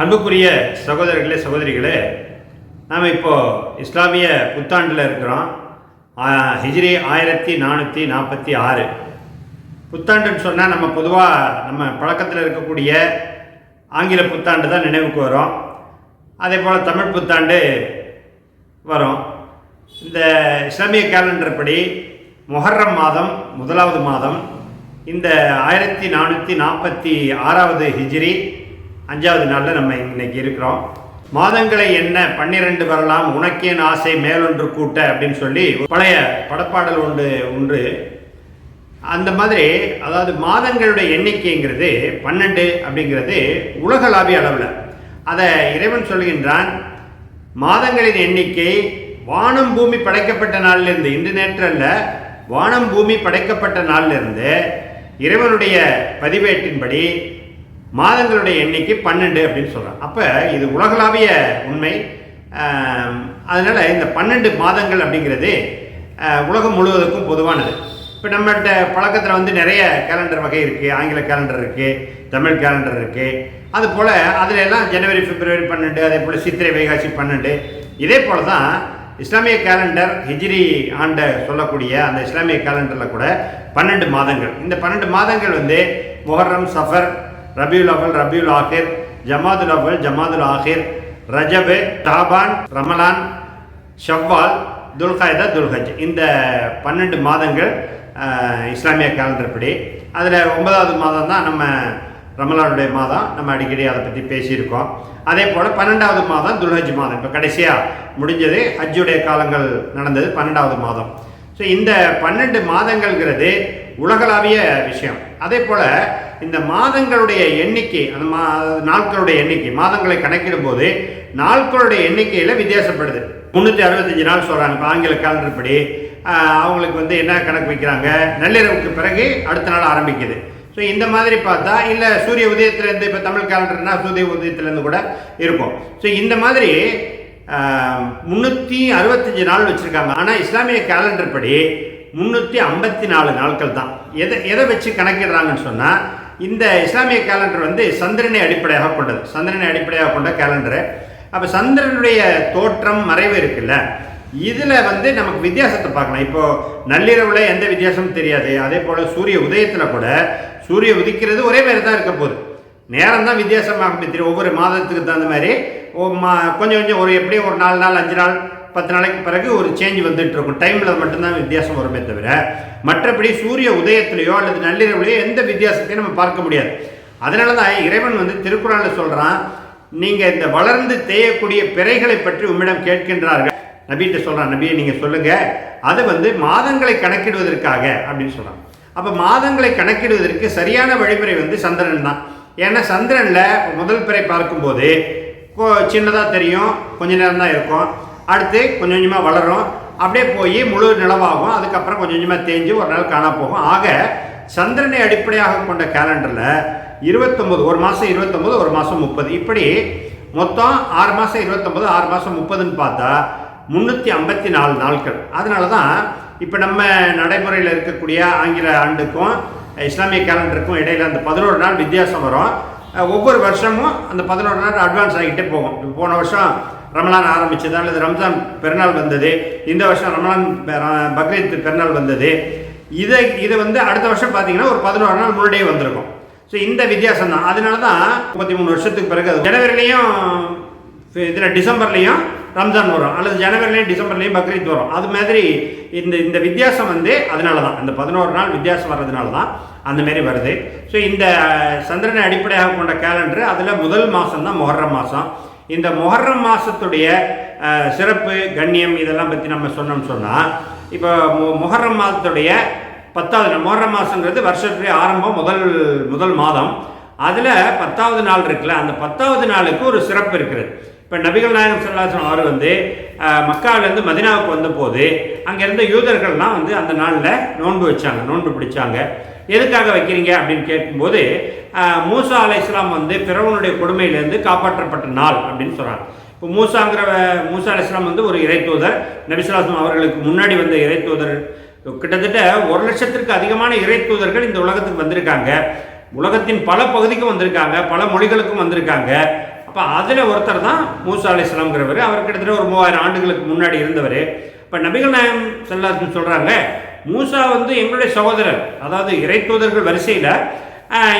அன்புக்குரிய சகோதரர்களே சகோதரிகளே நாம் இப்போது இஸ்லாமிய புத்தாண்டில் இருக்கிறோம். ஹிஜ்ரி ஆயிரத்தி நானூற்றி நாற்பத்தி ஆறு. புத்தாண்டுன்னு சொன்னால் நம்ம பொதுவாக நம்ம பழக்கத்தில் இருக்கக்கூடிய ஆங்கில புத்தாண்டு தான் நினைவுக்கு வரும். அதே போல் தமிழ் புத்தாண்டு வரும். இந்த இஸ்லாமிய கேலண்டர் படி மொஹர்ரம் மாதம் முதலாவது மாதம் இந்த ஆயிரத்தி நானூற்றி நாற்பத்தி ஆறாவது ஹிஜ்ரி அஞ்சாவது நாளில் நம்ம இன்னைக்கு இருக்கிறோம். மாதங்களை என்ன பன்னிரண்டு வரலாம் உனக்கேன் ஆசை மேலொன்று கூட்ட அப்படின்னு சொல்லி பழைய படப்பாடல் ஒன்று ஒன்று. அந்த மாதிரி அதாவது மாதங்களுடைய எண்ணிக்கைங்கிறது பன்னெண்டு அப்படிங்கிறது உலகளாவிய அளவில். அதை இறைவன் சொல்கின்றான் மாதங்களின் எண்ணிக்கை வானம் பூமி படைக்கப்பட்ட நாளிலிருந்து இன்று நேற்று அல்ல வானம் பூமி படைக்கப்பட்ட நாளிலிருந்து இறைவனுடைய பதிவேட்டின்படி மாதங்களுடைய எண்ணிக்கை பன்னெண்டு அப்படின்னு சொல்கிறான் அப்போ இது உலகளாவிய உண்மை. அதனால் இந்த பன்னெண்டு மாதங்கள் அப்படிங்கிறது உலகம் முழுவதுக்கும் பொதுவானது. இப்போ நம்மள்கிட்ட பழக்கத்தில் வந்து நிறைய கேலண்டர் வகை இருக்குது ஆங்கில கேலண்டர் இருக்குது தமிழ் கேலண்டர் இருக்குது அது போல் அதில் எல்லாம் ஜனவரி பிப்ரவரி பன்னெண்டு அதே போல் சித்திரை வைகாசி பன்னெண்டு. இதே போல் தான் இஸ்லாமிய கேலண்டர் ஹிஜ்ரி ஆண்டை சொல்லக்கூடிய அந்த இஸ்லாமிய கேலண்டரில் கூட பன்னெண்டு மாதங்கள். இந்த பன்னெண்டு மாதங்கள் வந்து முஹர்ரம் சஃபர் ரபியுல் அவல் ரபியுல் ஆஹிர் ஜமாதுல் அவல் ஜமாதுல் ஆஹிர் ரஜபு தாபான் ரமலான் ஷவ்வால் துல்காய்தா துல்ஹஜ். இந்த பன்னெண்டு மாதங்கள் இஸ்லாமிய கேலண்டர் படி அதில் ஒன்பதாவது மாதம் தான் நம்ம ரமலானுடைய மாதம். நம்ம அடிக்கடி அதை பற்றி பேசியிருக்கோம். அதே போல் பன்னெண்டாவது மாதம் துல்ஹஜ் மாதம். இப்போ கடைசியாக முடிஞ்சது ஹஜ்ஜுடைய காலங்கள் நடந்தது பன்னெண்டாவது மாதம். ஸோ இந்த பன்னெண்டு மாதங்கள்ங்கிறது உலகளாவிய விஷயம். அதே போல் இந்த மாதங்களுடைய எண்ணிக்கை அந்த மா நாட்களுடைய எண்ணிக்கை மாதங்களை கணக்கிடும் போது நாட்களுடைய எண்ணிக்கையில் வித்தியாசப்படுது. முந்நூற்றி அறுபத்தஞ்சு நாள் சொல்கிறாங்க இப்போ ஆங்கில கேலண்டர் படி அவங்களுக்கு வந்து என்ன கணக்கு வைக்கிறாங்க? நள்ளிரவுக்கு பிறகு அடுத்த நாள் ஆரம்பிக்குது. ஸோ இந்த மாதிரி பார்த்தா இல்லை சூரிய உதயத்திலேருந்து இப்போ தமிழ் கேலண்டர்னா சூரிய உதயத்திலேருந்து கூட இருக்கும். ஸோ இந்த மாதிரி முந்நூற்றி அறுபத்தஞ்சு நாள் வச்சுருக்காங்க. ஆனால் இஸ்லாமிய கேலண்டர் படி முந்நூற்றி ஐம்பத்தி நாலு நாட்கள் தான் எதை எதை வச்சு கணக்கிடுறாங்கன்னு சொன்னால் இந்த இஸ்லாமிய கேலண்டர் வந்து சந்திரனை அடிப்படையாக கொண்டது. சந்திரனை அடிப்படையாக கொண்ட கேலண்டரு அப்போ சந்திரனுடைய தோற்றம் மறைவு இருக்குல்ல இதில் வந்து நமக்கு வித்தியாசத்தை பார்க்கலாம். இப்போ நள்ளிரவில் எந்த வித்தியாசமும் தெரியாது. அதே போல் சூரிய உதயத்தில் கூட சூரிய உதிக்கிறது ஒரே மாதிரி தான் இருக்க போகுது. நேரம் தான் வித்தியாசமாக தெரியும். ஒவ்வொரு மாதத்துக்கு தகுந்த மாதிரி மா- கொஞ்சம் கொஞ்சம் ஒரு எப்படியும் ஒரு நாலு நாள் அஞ்சு நாள் பத்து நாளைக்கு பிறகு ஒரு சேஞ்ச் வந்துட்டு இருக்கும். டைமில் மட்டும்தான் வித்தியாசம் வருமே தவிர மற்றபடி சூரிய உதயத்திலேயோ அல்லது நள்ளிரவுலையோ எந்த வித்தியாசத்தையும் நம்ம பார்க்க முடியாது. அதனால தான் இறைவன் வந்து திருக்குறளில் சொல்கிறான் நீங்கள் இந்த வளர்ந்து தேயக்கூடிய பிறைகளை பற்றி உம்மிடம் கேட்கின்றார்கள். நபிகிட்ட சொல்கிறான் நபியை நீங்கள் சொல்லுங்கள் அது வந்து மாதங்களை கணக்கிடுவதற்காக அப்படின்னு சொல்கிறான் அப்போ மாதங்களை கணக்கிடுவதற்கு சரியான வழிமுறை வந்து சந்திரன் தான். ஏன்னா சந்திரனில் முதல் பிறை பார்க்கும்போது சின்னதாக தெரியும் கொஞ்ச நேரம் தான் இருக்கும். அடுத்து கொஞ்சம் கொஞ்சமாக வளரும். அப்படியே போய் முழு நிலவாகும். அதுக்கப்புறம் கொஞ்சம் கொஞ்சமாக தேஞ்சு ஒரு நாள் காணா போகும். ஆக சந்திரனை அடிப்படையாக கொண்ட கேலண்டரில் இருபத்தொம்போது ஒரு மாதம் இருபத்தொம்போது ஒரு மாதம் முப்பது. இப்படி மொத்தம் ஆறு மாதம் இருபத்தொம்போது ஆறு மாதம் முப்பதுன்னு பார்த்தா முந்நூற்றி ஐம்பத்தி நாலு நாட்கள். அதனால தான் இப்போ நம்ம நடைமுறையில் இருக்கக்கூடிய ஆங்கில ஆண்டுக்கும் இஸ்லாமிய கேலண்டருக்கும் இடையில் அந்த பதினோரு நாள் வித்தியாசம் வரும். ஒவ்வொரு வருஷமும் அந்த பதினோரு நாள் அட்வான்ஸ் ஆகிட்டே போகும். போன வருஷம் ரமலான் ஆரம்பித்தது அல்லது ரம்ஜான் பெருநாள் வந்தது? இந்த வருஷம் ரமலான் பக்ரீத் பெருநாள் வந்தது. இதை இது வந்து அடுத்த வருஷம் பார்த்தீங்கன்னா ஒரு பதினோரு நாள் முன்னாடியே வந்திருக்கும். ஸோ இந்த வித்தியாசம் தான் அதனால தான் முப்பத்தி மூணு வருஷத்துக்கு பிறகு அது. ஜனவரிலையும் இதில் டிசம்பர்லேயும் ரம்ஜான் வரும். அல்லது ஜனவரிலையும் டிசம்பர்லேயும் பக்ரீத் வரும். அது மாதிரி இந்த இந்த வித்தியாசம் வந்து அதனால தான் இந்த பதினோரு நாள் வித்தியாசம் வர்றதுனால தான் அந்தமாரி வருது. ஸோ இந்த சந்திரனை அடிப்படையாக கொண்ட கேலண்டர் அதில் முதல் மாதம் தான் மொஹர்ரம் மாதம் இந்த மொஹர்ரம் மாதத்துடைய சிறப்பு கண்ணியம் இதெல்லாம் பற்றி நம்ம சொன்னோம்னு சொன்னால் இப்போ மொஹர்ரம் மாதத்துடைய பத்தாவது நாள் மொஹர்ரம் மாதங்கிறது வருஷத்துடைய ஆரம்பம் முதல் முதல் மாதம். அதில் பத்தாவது நாள் இருக்குல்ல அந்த பத்தாவது நாளுக்கு ஒரு சிறப்பு இருக்குது இப்போ நபிகள் நாயகம் செல்லாசன் அவர் வந்து மக்காவிலேருந்து மதினாவுக்கு வந்தபோது அங்கேருந்த யூதர்கள்லாம் வந்து அந்த நாளில் நோன்பு வச்சாங்க நோன்பு பிடிச்சாங்க. எதுக்காக வைக்கிறீங்க அப்படின்னு கேட்கும்போது மூசா அலை இஸ்லாம் வந்து பிறவனுடைய கொடுமையிலேருந்து காப்பாற்றப்பட்ட நாள் அப்படின்னு சொல்கிறாங்க இப்போ மூசாங்கிற மூசா அலை இஸ்லாம் வந்து ஒரு இறைத்தூதர் நபிசுலாசம் அவர்களுக்கு முன்னாடி வந்த இறைத்தூதர் கிட்டத்தட்ட ஒரு லட்சத்திற்கு அதிகமான இறைத்தூதர்கள் இந்த உலகத்துக்கு வந்திருக்காங்க. உலகத்தின் பல பகுதிக்கும் வந்திருக்காங்க பல மொழிகளுக்கும் வந்திருக்காங்க. அப்போ அதில் ஒருத்தர் தான் மூசா அலி இஸ்லாம்ங்கிறவர் அவர் கிட்டத்தட்ட ஒரு மூவாயிரம் ஆண்டுகளுக்கு முன்னாடி இருந்தவர். இப்போ நபிகள் நாயம் செல்லாத்துன்னு சொல்கிறாங்க மூசா வந்து எங்களுடைய சகோதரர். அதாவது இறை தூதர்கள் வரிசையில்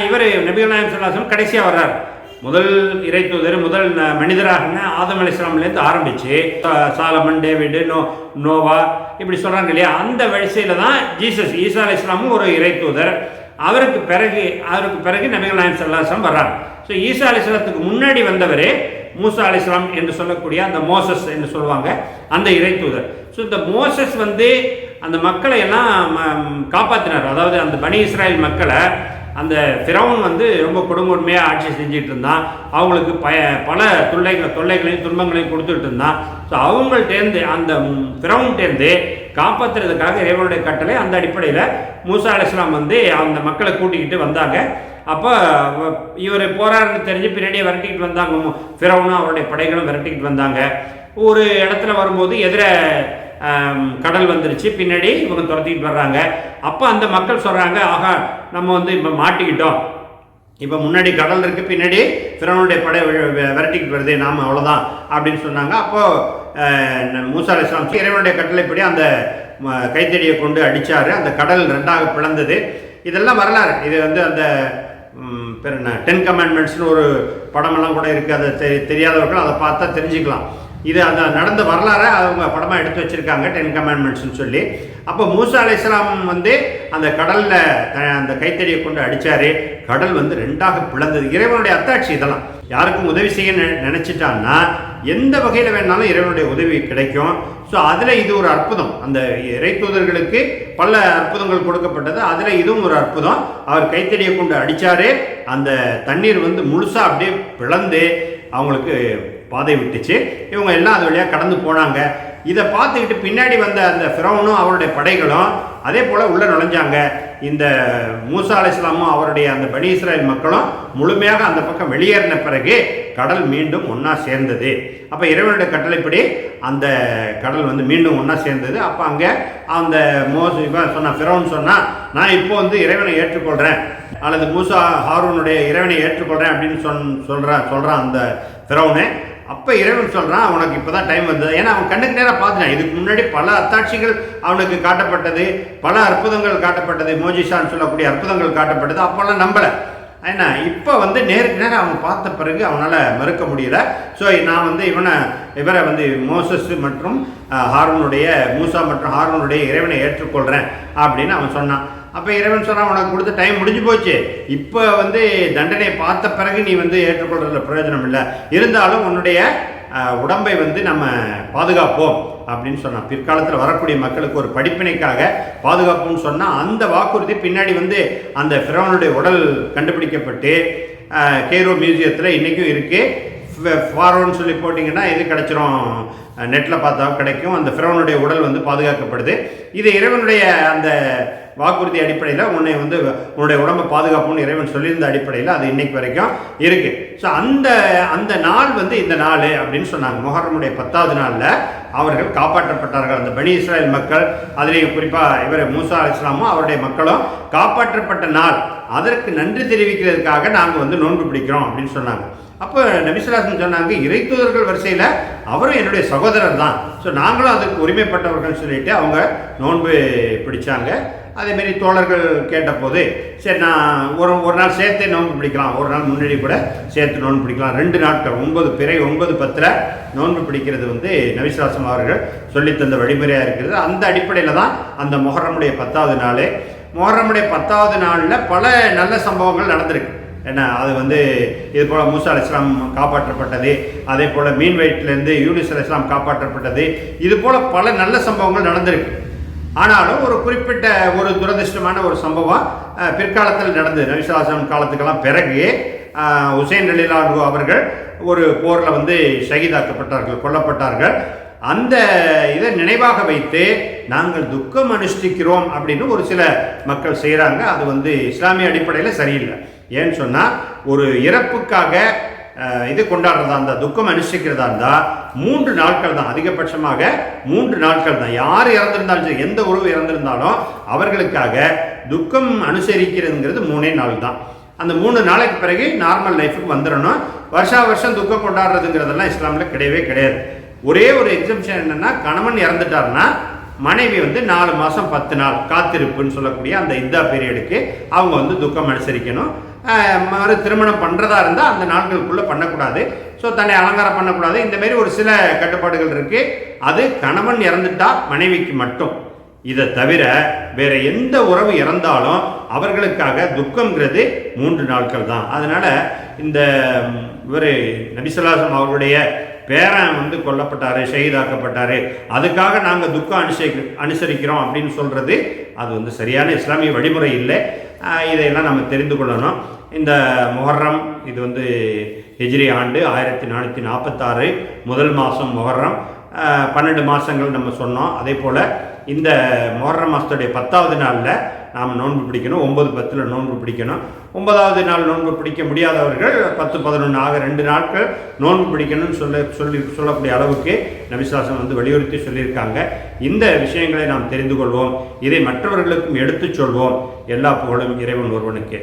இவர் நபிகள் நாயம் செல்லாசம் கடைசியாக வர்றார். முதல் இறை தூதர் முதல் ந- ஆதம் அலி இஸ்லாம்லேருந்து ஆரம்பித்து சாலமன் டேவிடு நோ நோவா இப்படி சொல்கிறாங்க இல்லையா? அந்த வரிசையில் தான் ஜீசஸ் ஈசா அலி இஸ்லாமும் ஒரு இறை தூதர். அவருக்கு பிறகு அவருக்கு பிறகு நபிகள் நாயம் சல்லாசம் வர்றார். ஸோ ஈசா அலிஸ்லாத்துக்கு முன்னாடி வந்தவரே மூசா அலிஸ்லாம் என்று சொல்லக்கூடிய அந்த மோசஸ் என்று சொல்லுவாங்க அந்த இறை தூதர். ஸோ இந்த மோசஸ் வந்து அந்த மக்களை எல்லாம் ம- அதாவது அந்த பனி இஸ்ராயல் மக்களை அந்த ஃபிரவுன் வந்து ரொம்ப கொடுங்கொடுமையாக ஆட்சி செஞ்சுட்டு இருந்தான். அவங்களுக்கு பய பல தொல்லைகள் தொல்லைகளையும் துன்பங்களையும் கொடுத்துட்டு இருந்தான். ஸோ அவங்கள்ட்டேருந்து அந்த ஃபிரௌன்ட்டேருந்து காப்பாற்றுறதுக்காக இறைவனுடைய கட்டளை அந்த அடிப்படையில் மூசா அலிஸ்லாம் வந்து அந்த மக்களை கூட்டிக்கிட்டு வந்தாங்க. அப்போ இவர் போராடுறது தெரிஞ்சு பின்னாடியே விரட்டிக்கிட்டு வந்தாங்க. ஃபிரவுனும் அவருடைய படைகளும் விரட்டிக்கிட்டு வந்தாங்க. ஒரு இடத்துல வரும்போது எதிர கடல் வந்துருச்சு. பின்னாடி இவங்க துரத்திக்கிட்டு வர்றாங்க. அப்போ அந்த மக்கள் சொல்கிறாங்க ஆகா நம்ம வந்து இப்போ மாட்டிக்கிட்டோம். இப்போ முன்னாடி கடல் இருக்குது பின்னாடி ஃபிரவனுடைய படை விரட்டிக்கிட்டு வருது. நாம் அவ்வளோதான் அப்படின்னு சொன்னாங்க. அப்போது மூசா அலிஸ்லாம் இறைவனுடைய கட்டளைப்படி அந்த ம, கைத்தடியை கொண்டு அடித்தார் அந்த கடல் ரெண்டாக பிளந்தது. இதெல்லாம் வரலாறு. இது வந்து அந்த டென் கமாண்ட்மெண்ட்ஸ்னு ஒரு படமெல்லாம் கூட இருக்குது அதை தெ- தெரியாதவர்கள் அதை பார்த்தா தெரிஞ்சுக்கலாம். இது அந்த நடந்த வரலாறை அவங்க படமாக எடுத்து வச்சுருக்காங்க டென் கமாண்ட்மெண்ட்ஸ்னு சொல்லி. அப்போ மூசா அலைஹிஸ்ஸலாம் வந்து அந்த கடலில் அந்த கைத்தடியை கொண்டு அடித்தார் கடல் வந்து ரெண்டாக பிளந்தது. இறைவனுடைய அத்தாட்சி இதெல்லாம். யாருக்கும் உதவி செய்ய நினச்சிட்டான்னா எந்த வகையில் வேணாலும் இறைவனுடைய உதவி கிடைக்கும். ஸோ அதில் இது ஒரு அற்புதம். அந்த இறை தூதர்களுக்கு பல அற்புதங்கள் கொடுக்கப்பட்டது. அதில் இதுவும் ஒரு அற்புதம். அவர் கைத்தடியை கொண்டு அடித்தார் அந்த தண்ணீர் வந்து முழுசாக அப்படியே பிளந்து அவங்களுக்கு பாதை விட்டுச்சு. இவங்க எல்லாம் அது வழியாக கடந்து போனாங்க. இதை பார்த்துக்கிட்டு பின்னாடி வந்த அந்த ஃபிரௌனும் அவருடைய படைகளும் அதே போல் உள்ளே நுழைஞ்சாங்க. இந்த மூசா அலி இஸ்லாமும் அவருடைய அந்த பனி இஸ்ராயல் மக்களும் முழுமையாக அந்த பக்கம் வெளியேறின பிறகு கடல் மீண்டும் ஒன்றா சேர்ந்தது. அப்போ இறைவனுடைய கட்டளைப்படி அந்த கடல் வந்து மீண்டும் ஒன்றா சேர்ந்தது. அப்போ அங்கே அந்த மோச இவன் சொன்ன ஃபிரௌன் சொன்னால் நான் இப்போ வந்து இறைவனை ஏற்றுக்கொள்கிறேன் அல்லது மூசா ஹாரூனுடைய இறைவனை ஏற்றுக்கொள்கிறேன் அப்படின்னு சொன் சொல்கிறான் சொல்கிறான் அந்த ஃபிரௌனு அப்போ இறைவன் சொல்கிறான் உனக்கு இப்போ தான் டைம் வந்தது. ஏன்னா அவன் கண்ணுக்கு நேராக பார்த்துட்டான். இதுக்கு முன்னாடி பல அத்தாட்சிகள் அவனுக்கு காட்டப்பட்டது பல அற்புதங்கள் காட்டப்பட்டது மோஜிஷான்னு சொல்லக்கூடிய அற்புதங்கள் காட்டப்பட்டது. அப்போல்லாம் நம்பலை. ஏன்னா இப்போ வந்து நேருக்கு நேரம் அவன் பார்த்த பிறகு அவனால் மறுக்க முடியல. ஸோ நான் வந்து இவனை இவரை வந்து மோசஸ் மற்றும் ஹார்மனுடைய மூசா மற்றும் ஹார்மனுடைய இறைவனை ஏற்றுக்கொள்கிறேன் அப்படின்னு அவன் சொன்னான். அப்போ இறைவன் சொன்னால் உனக்கு கொடுத்த டைம் முடிஞ்சு போச்சு. இப்போ வந்து தண்டனையை பார்த்த பிறகு நீ வந்து ஏற்றுக்கொள்றதுல பிரயோஜனம் இல்லை. இருந்தாலும் உன்னுடைய உடம்பை வந்து நம்ம பாதுகாப்போம். அப்படின்னு சொன்னான். பிற்காலத்தில் வரக்கூடிய மக்களுக்கு ஒரு படிப்பினைக்காக பாதுகாப்புன்னு சொன்னால் அந்த வாக்குறுதி பின்னாடி வந்து அந்த ஃபிரௌனுடைய உடல் கண்டுபிடிக்கப்பட்டு கேரோ மியூசியத்தில் இன்றைக்கும் இருக்குது ஃபாரோன்னு சொல்லி போட்டிங்கன்னா இது கிடச்சிரும். நெட்டில் பார்த்தா கிடைக்கும். அந்த ஃபிரௌனுடைய உடல் வந்து பாதுகாக்கப்படுது. இது இறைவனுடைய அந்த வாக்குறுதி அடிப்படையில் உன்னை வந்து உன்னுடைய உடம்பை பாதுகாப்புன்னு இறைவன் சொல்லியிருந்த அடிப்படையில் அது இன்னைக்கு வரைக்கும் இருக்குது ஸோ அந்த அந்த நாள் வந்து இந்த நாள் அப்படின்னு சொன்னாங்க. முஹர்ரமுடைய பத்தாவது நாளில் அவர்கள் காப்பாற்றப்பட்டார்கள். அந்த பனி இஸ்ராயல் மக்கள் அதிலேயும் குறிப்பாக இவர் மூசா அலி இஸ்லாமும் அவருடைய மக்களும் காப்பாற்றப்பட்ட நாள். அதற்கு நன்றி தெரிவிக்கிறதுக்காக நாங்கள் வந்து நோன்பு பிடிக்கிறோம் அப்படின்னு சொன்னாங்க. அப்போ நபிசுலாசன் சொன்னாங்க இறைத்தூதர்கள் வரிசையில் அவரும் என்னுடைய சகோதரர் தான். ஸோ நாங்களும் அதுக்கு உரிமைப்பட்டவர்கள் சொல்லிட்டு அவங்க நோன்பு பிடிச்சாங்க. அதேமாரி தோழர்கள் கேட்டபோது சரி நான் ஒரு ஒரு நாள் சேர்த்தே நோன்பு பிடிக்கலாம் ஒரு நாள் முன்னாடி கூட சேர்த்து நோன்பு பிடிக்கலாம். ரெண்டு நாட்கள் ஒன்பது பிறை ஒன்பது பத்தில் நோன்பு பிடிக்கிறது வந்து நபிசுலாசம் அவர்கள் சொல்லித்தந்த வழிமுறையாக இருக்கிறது. அந்த அடிப்படையில் தான் அந்த மொஹரமுடைய பத்தாவது நாள். மொஹரமுடைய பத்தாவது நாளில் பல நல்ல சம்பவங்கள் நடந்திருக்கு. என்ன அது வந்து இது போல் மூசா இஸ்லாம் காப்பாற்றப்பட்டது அதே போல் மீன் வயிற்றுலேருந்து யூனிஸ் அலி இஸ்லாம் காப்பாற்றப்பட்டது இது போல் பல நல்ல சம்பவங்கள் நடந்திருக்கு. ஆனாலும் ஒரு குறிப்பிட்ட ஒரு துரதிர்ஷ்டமான ஒரு சம்பவம் பிற்காலத்தில் நடந்தது. நபிசாசனம் காலத்துக்கெல்லாம் பிறகு உசேன் அலிலாகு அவர்கள் ஒரு போரில் வந்து ஷகிதாக்கப்பட்டார்கள் கொல்லப்பட்டார்கள். அந்த இதை நினைவாக வைத்து நாங்கள் துக்கம் அனுஷ்டிக்கிறோம் அப்படின்னு ஒரு சில மக்கள் செய்கிறாங்க அது வந்து இஸ்லாமிய அடிப்படையில் சரியில்லை. ஏன்னு சொன்னால் ஒரு இறப்புக்காக இது கொண்டாடுறதா இருந்தால் துக்கம் அனுஷ்டிக்கிறதா இருந்தால் மூன்று நாட்கள் தான் அதிகபட்சமாக மூன்று நாட்கள் தான். யார் இறந்திருந்தாலும் சரி எந்த உறவு இறந்திருந்தாலும் அவர்களுக்காக துக்கம் அனுசரிக்கிறதுங்கிறது மூணே நாள் தான். அந்த மூணு நாளைக்கு பிறகு நார்மல் லைஃபுக்கு வந்துடணும். வருஷா வருஷம் துக்கம் கொண்டாடுறதுங்கிறதெல்லாம் இஸ்லாமில் கிடையவே கிடையாது. ஒரே ஒரு எக்ஸம்ஷன் என்னென்னா கணவன் இறந்துட்டாருன்னா மனைவி வந்து நாலு மாதம் பத்து நாள் காத்திருப்புன்னு சொல்லக்கூடிய அந்த இந்தா பீரியடுக்கு அவங்க வந்து துக்கம் அனுசரிக்கணும். மறு திருமணம் பண்ணுறதா இருந்தால் அந்த நாட்களுக்குள்ளே பண்ணக்கூடாது. ஸோ தன்னை அலங்காரம் பண்ணக்கூடாது. இந்தமாரி ஒரு சில கட்டுப்பாடுகள் இருக்குது அது கணவன் இறந்துட்டா மனைவிக்கு மட்டும். இதை தவிர வேற எந்த உறவு இறந்தாலும் அவர்களுக்காக துக்கம்ங்கிறது மூன்று நாட்கள் தான். அதனால் இந்த இவர் நபிசல்லாசம் அவருடைய பேரன் வந்து கொல்லப்பட்டார் ஷஹீதாக்கப்பட்டாரு அதுக்காக நாங்கள் துக்கம் அனுசரி அனுசரிக்கிறோம் அப்படின்னு சொல்கிறது அது வந்து சரியான இஸ்லாமிய வழிமுறை இல்லை. இதையெல்லாம் நம்ம தெரிந்து கொள்ளணும். இந்த முஹர்ரம் இது வந்து ஹிஜ்ரி ஆண்டு ஆயிரத்தி நானூற்றி நாற்பத்தாறு முதல் மாதம் முஹர்ரம். பன்னெண்டு மாதங்கள் நம்ம சொன்னோம். அதே போல் இந்த முஹர்ரம் மாதத்துடைய பத்தாவது நாளில் நாம் நோன்பு பிடிக்கணும். ஒன்பது பத்தில் நோன்பு பிடிக்கணும். ஒன்பதாவது நாள் நோன்பு பிடிக்க முடியாதவர்கள் பத்து பதினொன்று ஆக ரெண்டு நாட்கள் நோன்பு பிடிக்கணும்னு சொல்ல சொல்லி சொல்லக்கூடிய அளவுக்கு நபிசாசம் வந்து வலியுறுத்தி சொல்லியிருக்காங்க. இந்த விஷயங்களை நாம் தெரிந்து கொள்வோம். இதை மற்றவர்களுக்கும் எடுத்துச் சொல்வோம். எல்லா புகழும் இறைவன் ஒருவனுக்கே.